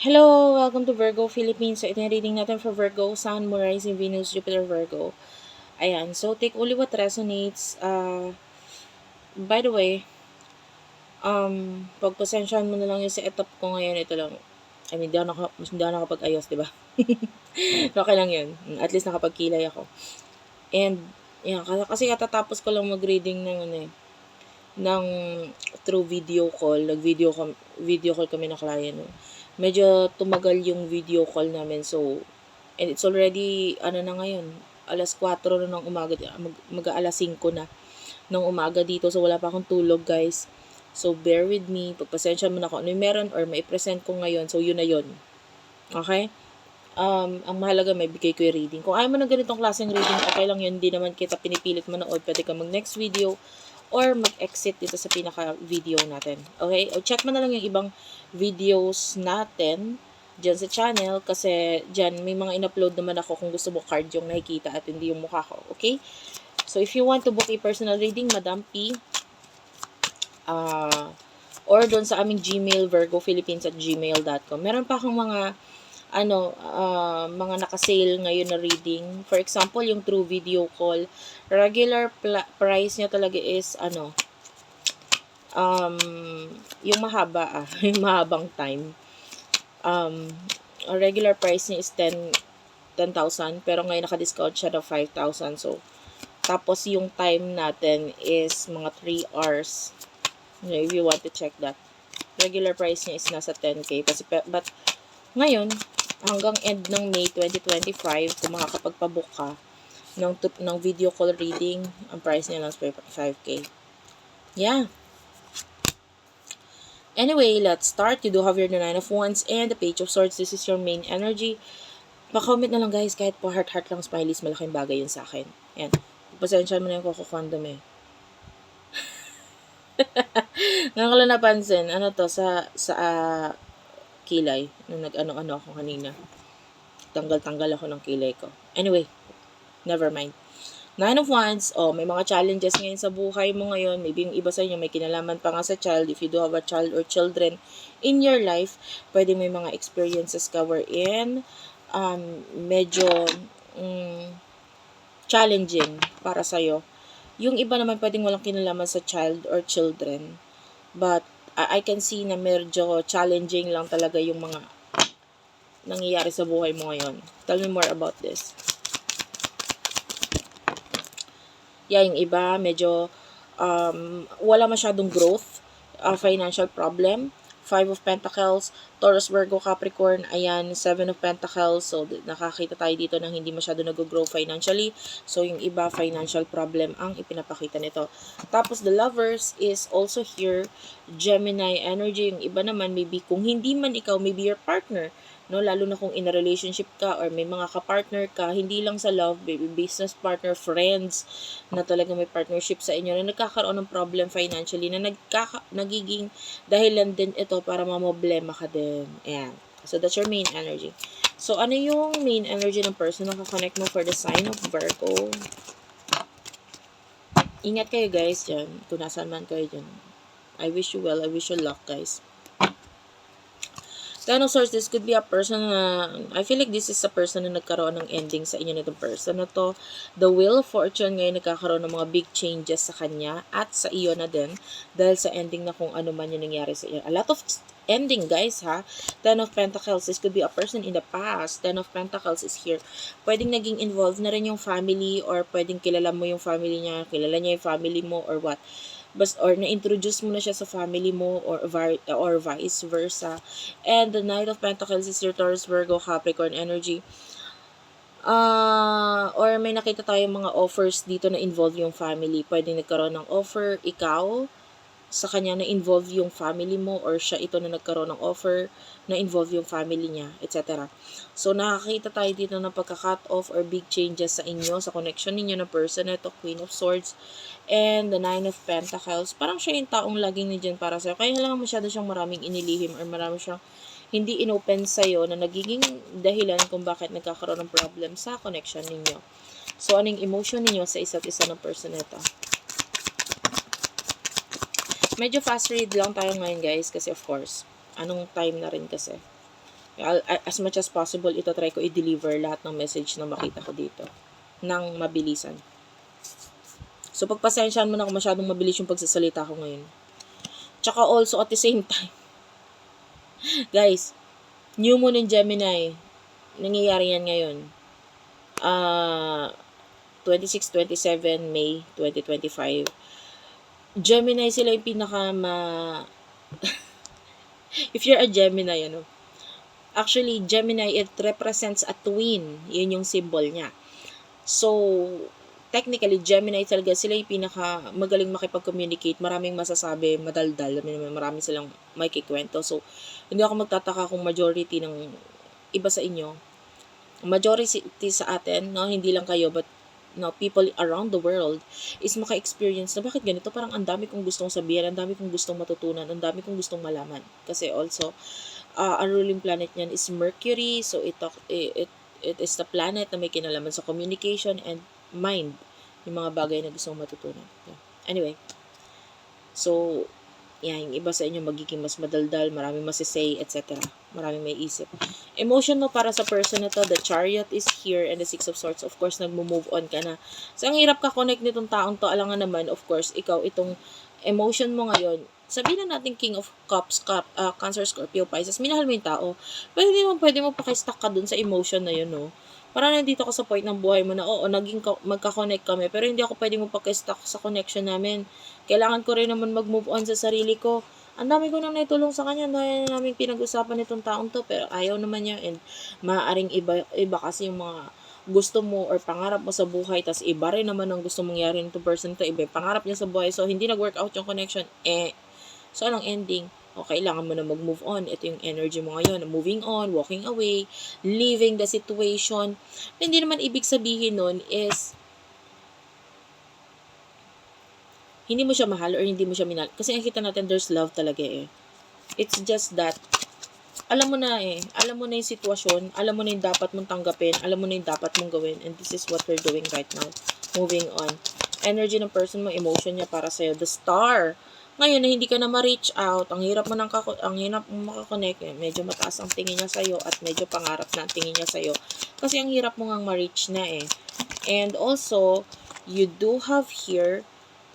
Hello! Welcome to Virgo Philippines. So, ito yung reading natin for Virgo, Sun, Moon, Rising, Venus, Jupiter, Virgo. Ayan. So, take only what resonates. Uh, by the way, um, pagpasensyahan mo na lang yung setup ko ngayon. Ito lang. I mean, di ako, naka, di ako nakapag-ayos, di ba? okay lang yun. At least nakapagkilay ako. And, yan, kasi katatapos ko lang mag-reading ng ano eh, ng through video call, nag-video video call kami na client. No? Medyo tumagal yung video call namin. So, and it's already, ano na ngayon, alas 4 na ng umaga, mag, mag alas 5 na ng umaga dito. So, wala pa akong tulog, guys. So, bear with me. Pagpasensya mo na kung ano meron or may present ko ngayon. So, yun na yun. Okay? Um, ang mahalaga, may bigay ko yung reading. Kung ayaw mo ng ganitong klaseng reading, okay lang yun. Hindi naman kita pinipilit manood. Pwede ka mag next video or mag-exit dito sa pinaka-video natin. Okay? O check mo na lang yung ibang videos natin dyan sa channel kasi dyan may mga in-upload naman ako kung gusto mo card yung nakikita at hindi yung mukha ko. Okay? So, if you want to book a personal reading, Madam P, uh, or doon sa aming Gmail, virgophilippines at gmail.com. Meron pa akong mga ano, uh, mga naka-sale ngayon na reading. For example, yung True Video Call, regular price niya talaga is, ano, um, yung mahaba, ah, yung mahabang time. Um, regular price niya is 10, 10,000, pero ngayon naka-discount siya na 5,000. So, tapos yung time natin is mga 3 hours. You know, if you want to check that. Regular price niya is nasa 10k. Kasi, but, ngayon, hanggang end ng May 2025, kung makakapagpabook ka ng, ng video call reading, ang price niya lang is 5K. Yeah. Anyway, let's start. You do have your Nine of Wands and the Page of Swords. This is your main energy. Pa-comment na lang guys, kahit po heart-heart lang smileys, malaking bagay yun sa akin. Yan. Pasensya mo na yung kuku-condom eh. Ngayon ko lang napansin, ano to, sa, sa, uh, kilay nung nag-ano-ano ako kanina. Tanggal-tanggal ako ng kilay ko. Anyway, never mind. Nine of Wands, oh, may mga challenges ngayon sa buhay mo ngayon. Maybe yung iba sa inyo may kinalaman pa nga sa child. If you do have a child or children in your life, pwede may mga experiences ka wherein um, medyo um, challenging para sa'yo. Yung iba naman pwedeng walang kinalaman sa child or children. But I can see na medyo challenging lang talaga yung mga nangyayari sa buhay mo ngayon. Tell me more about this. Yeah, yung iba, medyo um, wala masyadong growth, uh, financial problem. Five of Pentacles, Taurus, Virgo, Capricorn, ayan, Seven of Pentacles. So, nakakita tayo dito ng hindi masyado nag-grow financially. So, yung iba, financial problem ang ipinapakita nito. Tapos, the lovers is also here, Gemini energy. Yung iba naman, maybe kung hindi man ikaw, maybe your partner no? Lalo na kung in a relationship ka or may mga ka-partner ka hindi lang sa love baby business partner friends na talaga may partnership sa inyo na nagkakaroon ng problem financially na nagkaka nagiging dahilan din ito para mamoblema ka din. Ayan. So that's your main energy. So ano yung main energy ng person na connect mo for the sign of Virgo? Ingat kayo guys dyan. Kung nasan man kayo dyan. I wish you well. I wish you luck guys Of Swords, this could be a person na, I feel like this is a person na nagkaroon ng ending sa inyo nitong person na to. The Wheel of Fortune ngayon nagkakaroon ng mga big changes sa kanya at sa iyo na din dahil sa ending na kung ano man yung nangyari sa iyo. A lot of ending, guys, ha? Ten of Pentacles, this could be a person in the past. Ten of Pentacles is here. Pwedeng naging involved na rin yung family or pwedeng kilala mo yung family niya, kilala niya yung family mo or what bas or na-introduce mo na siya sa family mo or or vice versa. And the Knight of Pentacles is your Taurus, Virgo, Capricorn energy. Uh, or may nakita tayong mga offers dito na involve yung family. Pwede nagkaroon ng offer, ikaw, sa kanya na involve yung family mo or siya ito na nagkaroon ng offer na involve yung family niya, etc. So, nakakita tayo dito ng pagka-cut off or big changes sa inyo, sa connection ninyo na person. Ito, Queen of Swords and the Nine of Pentacles. Parang siya yung taong laging nandiyan para sa'yo. Kaya lang masyado siyang maraming inilihim or marami siyang hindi inopen sa'yo na nagiging dahilan kung bakit nagkakaroon ng problem sa connection ninyo. So, anong emotion ninyo sa isa't isa ng person nito? Medyo fast read lang tayo ngayon guys kasi of course, anong time na rin kasi. As much as possible, ito try ko i-deliver lahat ng message na makita ko dito. Nang mabilisan. So, pagpasensyahan mo na kung masyadong mabilis yung pagsasalita ko ngayon. Tsaka also, at the same time, guys, new moon in Gemini, nangyayari yan ngayon. Ah, 26-27 May 2025. Gemini sila yung pinaka ma... If you're a Gemini, ano, actually, Gemini, it represents a twin. Yun yung symbol niya. So, technically, Gemini talaga, sila yung pinaka magaling makipag-communicate. Maraming masasabi, madaldal. Marami silang may kikwento. So, hindi ako magtataka kung majority ng iba sa inyo, majority sa atin, no, hindi lang kayo, but no, people around the world is maka-experience na bakit ganito, parang ang dami kong gustong sabihin, ang dami kong gustong matutunan, ang dami kong gustong malaman. Kasi also, uh, ang ruling planet niyan is Mercury, so it, it, it is the planet na may kinalaman sa communication and mind, yung mga bagay na gustong matutunan. Yeah. Anyway, so, yan, yung iba sa inyo magiging mas madaldal, marami masisay, etc. Marami may isip. Emotion mo para sa person na to, the chariot is here and the six of swords, of course, nagmo-move on ka na. So, ang hirap ka-connect nitong taong to, alangan naman, of course, ikaw, itong emotion mo ngayon, sabihin na natin King of Cups, Cup, uh, Cancer, Scorpio, Pisces, minahal mo yung tao, pero hindi mo pwede mo pakistuck ka dun sa emotion na yun, no? Parang nandito ka sa point ng buhay mo na, oo, naging ka- magka-connect kami, pero hindi ako pwede mo pakistuck sa connection namin. Kailangan ko rin naman mag-move on sa sarili ko. Ang dami ko nang naitulong sa kanya, na namin pinag-usapan nitong taong to, pero ayaw naman niya, and maaaring iba, iba kasi yung mga gusto mo or pangarap mo sa buhay, tas iba rin naman ang gusto mong yari nito person to, iba pangarap niya sa buhay, so hindi nag-work out yung connection, eh, so anong ending? O, kailangan mo na mag-move on. Ito yung energy mo ngayon. Moving on, walking away, leaving the situation. Hindi naman ibig sabihin nun is hindi mo siya mahal or hindi mo siya minal. Kasi nakita natin there's love talaga eh. It's just that alam mo na eh, alam mo na yung sitwasyon, alam mo na yung dapat mong tanggapin, alam mo na yung dapat mong gawin, and this is what we're doing right now. Moving on. Energy ng person mo, emotion niya para sa'yo. The star. Ngayon na hindi ka na ma-reach out, ang hirap mo nang kako- ang hirap mo makakonect, eh, medyo mataas ang tingin niya sa'yo at medyo pangarap na ang tingin niya sa'yo. Kasi ang hirap mo ngang ma-reach na eh. And also, you do have here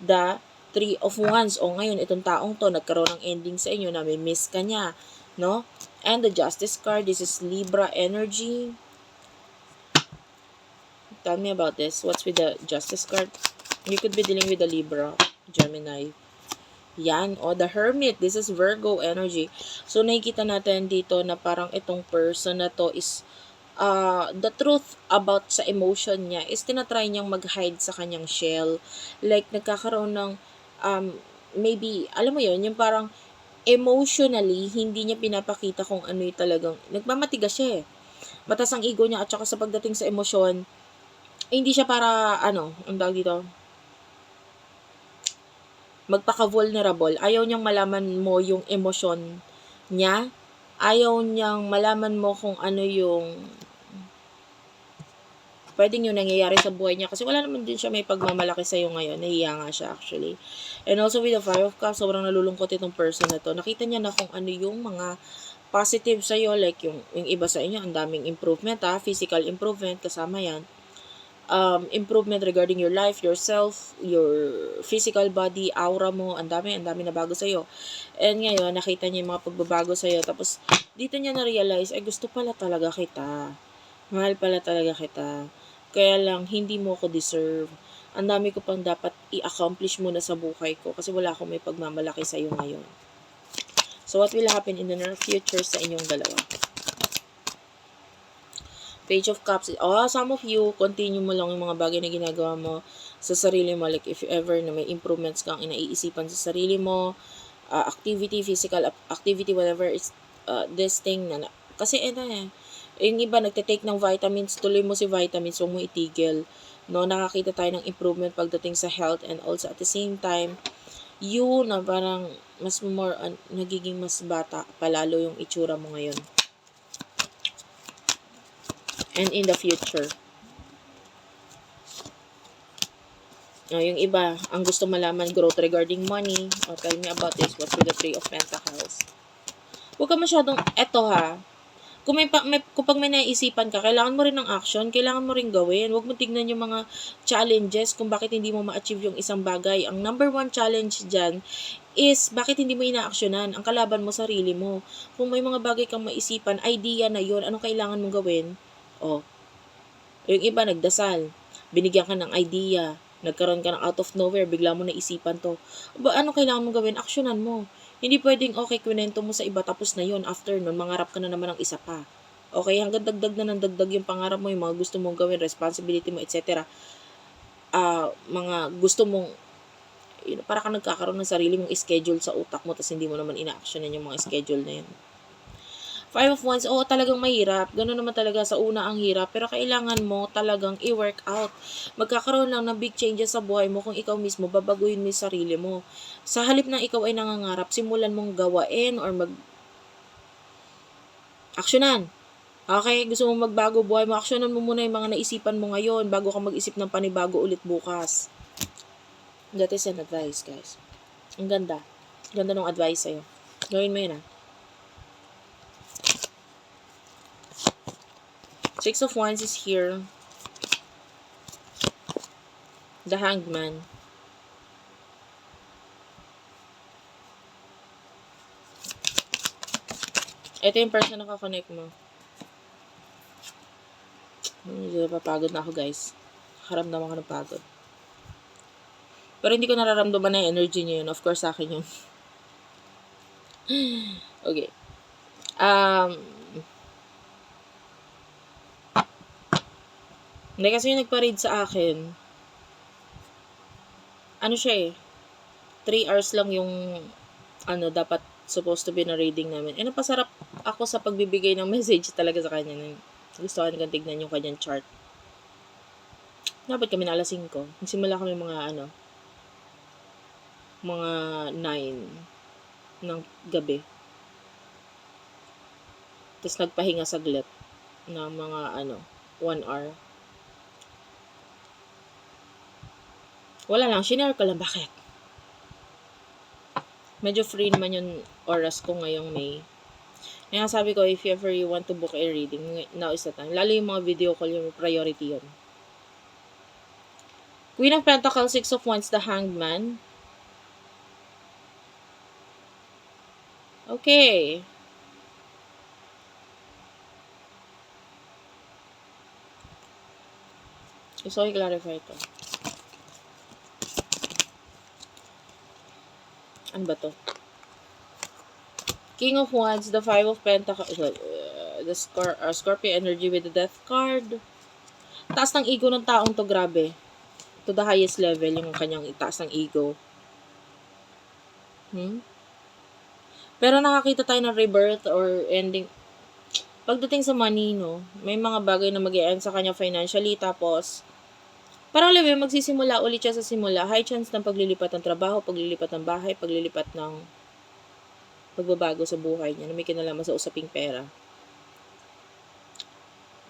the Three of Wands. O ngayon, itong taong to, nagkaroon ng ending sa inyo na may miss ka niya. No? And the Justice card, this is Libra energy. Tell me about this. What's with the Justice card? You could be dealing with the Libra, Gemini. Yan. O, the Hermit. This is Virgo energy. So, nakikita natin dito na parang itong person na to is uh, the truth about sa emotion niya is tinatry niyang mag-hide sa kanyang shell. Like, nagkakaroon ng, um, maybe, alam mo yon yung parang emotionally, hindi niya pinapakita kung ano yung talagang, nagmamatigas siya eh. Matas ang ego niya at saka sa pagdating sa emosyon, eh, hindi siya para, ano, ang tawag dito, magpaka-vulnerable. Ayaw niyang malaman mo yung emosyon niya. Ayaw niyang malaman mo kung ano yung pwedeng yung nangyayari sa buhay niya kasi wala naman din siya may pagmamalaki sa iyo ngayon. Nahiya nga siya actually. And also with the Five of Cups, sobrang nalulungkot itong person na to. Nakita niya na kung ano yung mga positive sa iyo like yung, yung iba sa inyo, ang daming improvement ha, physical improvement kasama yan. Um, improvement regarding your life, yourself, your physical body, aura mo, ang dami, ang dami na bago sa iyo. And ngayon, nakita niya yung mga pagbabago sa iyo. Tapos, dito niya na-realize, ay gusto pala talaga kita. Mahal pala talaga kita. Kaya lang, hindi mo ako deserve. Ang dami ko pang dapat i-accomplish muna sa buhay ko kasi wala akong may pagmamalaki sa iyo ngayon. So, what will happen in the near future sa inyong dalawa? Page of Cups. Oh, some of you, continue mo lang yung mga bagay na ginagawa mo sa sarili mo. Like, if ever na may improvements kang inaiisipan sa sarili mo, uh, activity, physical activity, whatever, it's uh, this thing na, kasi eh na eh, yung iba nagte-take ng vitamins, tuloy mo si vitamins, huwag mo itigil. No, nakakita tayo ng improvement pagdating sa health and also at the same time, you na parang mas more on, nagiging mas bata palalo yung itsura mo ngayon. And in the future. No, yung iba, ang gusto malaman growth regarding money. Oh, tell me about this. What's with the Three of Pentacles? Huwag ka masyadong, eto ha, kung may, pa, may kung pag may naisipan ka, kailangan mo rin ng action, kailangan mo rin gawin. Huwag mo tignan yung mga challenges kung bakit hindi mo ma-achieve yung isang bagay. Ang number one challenge dyan is bakit hindi mo inaaksyonan ang kalaban mo sarili mo. Kung may mga bagay kang maisipan, idea na yon anong kailangan mong gawin? Oh. Yung iba nagdasal, binigyan ka ng idea, nagkaroon ka ng out of nowhere, bigla mo naisipan to. Ba, ano kailangan mong gawin? Aksyonan mo. Hindi pwedeng, okay, kwento mo sa iba, tapos na yon after nun, mangarap ka na naman ng isa pa. Okay, hanggang dagdag na ng dagdag yung pangarap mo, yung mga gusto mong gawin, responsibility mo, etc. Ah, mga gusto mong, yun, para ka nagkakaroon ng sarili mong schedule sa utak mo, tapos hindi mo naman ina-actionan yung mga schedule na yun. Five of Wands, oo, talagang mahirap. Ganun naman talaga sa una ang hirap. Pero kailangan mo talagang i-work out. Magkakaroon lang ng big changes sa buhay mo kung ikaw mismo babaguhin mo yung sarili mo. Sa halip na ikaw ay nangangarap, simulan mong gawain or mag... Aksyonan. Okay, gusto mong magbago buhay mo, aksyonan mo muna yung mga naisipan mo ngayon bago ka mag-isip ng panibago ulit bukas. That is an advice, guys. Ang ganda. Ganda ng advice sa'yo. Gawin mo yun, ah. Six of Wands is here. The Hanged Man. Ito yung person na kakonect mo. Medyo napapagod na ako, guys. Karamdam ako ng pagod. Pero hindi ko nararamdaman na yung energy niya yun. Of course, sa akin yun. okay. Um, Hindi kasi yung nagpa-read sa akin, ano siya eh, 3 hours lang yung, ano, dapat supposed to be na reading namin. Eh, napasarap ako sa pagbibigay ng message talaga sa kanya. Nang gusto ko nang tignan yung kanyang chart. Dapat kami na alas 5. Nagsimula kami mga, ano, mga 9 ng gabi. Tapos nagpahinga saglit ng mga, ano, 1 hour. Wala lang, shinare ko lang. Bakit? Medyo free naman yung oras ko ngayong May. Kaya sabi ko, if ever you want to book a reading, now is the time. Lalo yung mga video call, yung priority yun. Queen of Pentacles, Six of Wands, the Hanged Man. Okay. Gusto ko i-clarify ito. Ano ba to? King of Wands, the Five of Pentacles, uh, the Scor uh, Scorpio energy with the Death card. Taas ng ego ng taong to, grabe. To the highest level, yung kanyang itaas ng ego. Hmm? Pero nakakita tayo ng rebirth or ending. Pagdating sa money, no, may mga bagay na mag end sa kanya financially, tapos, parang alam mo, magsisimula ulit siya sa simula. High chance ng paglilipat ng trabaho, paglilipat ng bahay, paglilipat ng pagbabago sa buhay niya na may kinalaman sa usaping pera.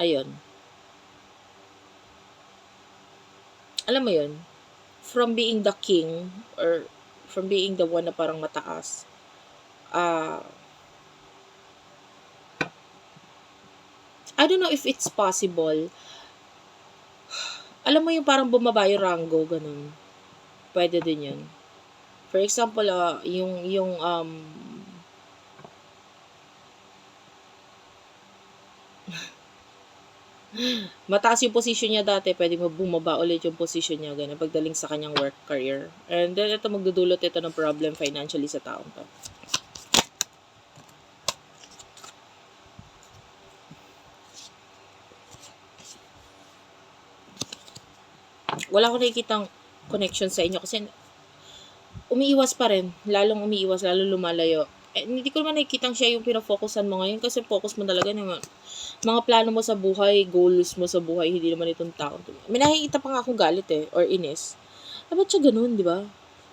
Ayun. Alam mo yun, from being the king or from being the one na parang mataas, uh, I don't know if it's possible. Alam mo yung parang bumaba yung rango, ganun. Pwede din yun. For example, uh, yung, yung, um, mataas yung position niya dati, pwede mo bumaba ulit yung position niya, ganun, pagdaling sa kanyang work career. And then, ito magdudulot ito ng problem financially sa taong to. Wala ko nakikitang connection sa inyo kasi umiiwas pa rin. Lalong umiiwas, lalong lumalayo. Eh, hindi ko naman nakikitang siya yung pinafocusan mo ngayon kasi focus mo talaga ng mga plano mo sa buhay, goals mo sa buhay, hindi naman itong tao. May nakikita pa nga akong galit eh, or inis. Dapat siya ganun, di ba?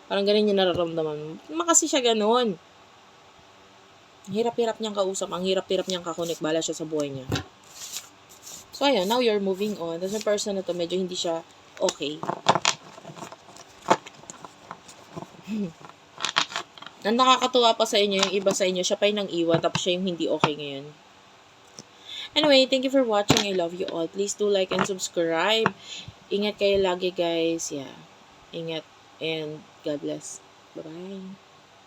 Parang ganun yung nararamdaman mo. Makasi siya ganun. Hirap-hirap niyang kausap, ang hirap-hirap niyang kakonek, bala siya sa buhay niya. So, ayun, now you're moving on. Tapos yung person na to, medyo hindi siya okay. Ang nakakatuwa pa sa inyo, yung iba sa inyo, siya pa yung nang iwan, tapos siya yung hindi okay ngayon. Anyway, thank you for watching. I love you all. Please do like and subscribe. Ingat kayo lagi, guys. Yeah. Ingat and God bless. Bye-bye.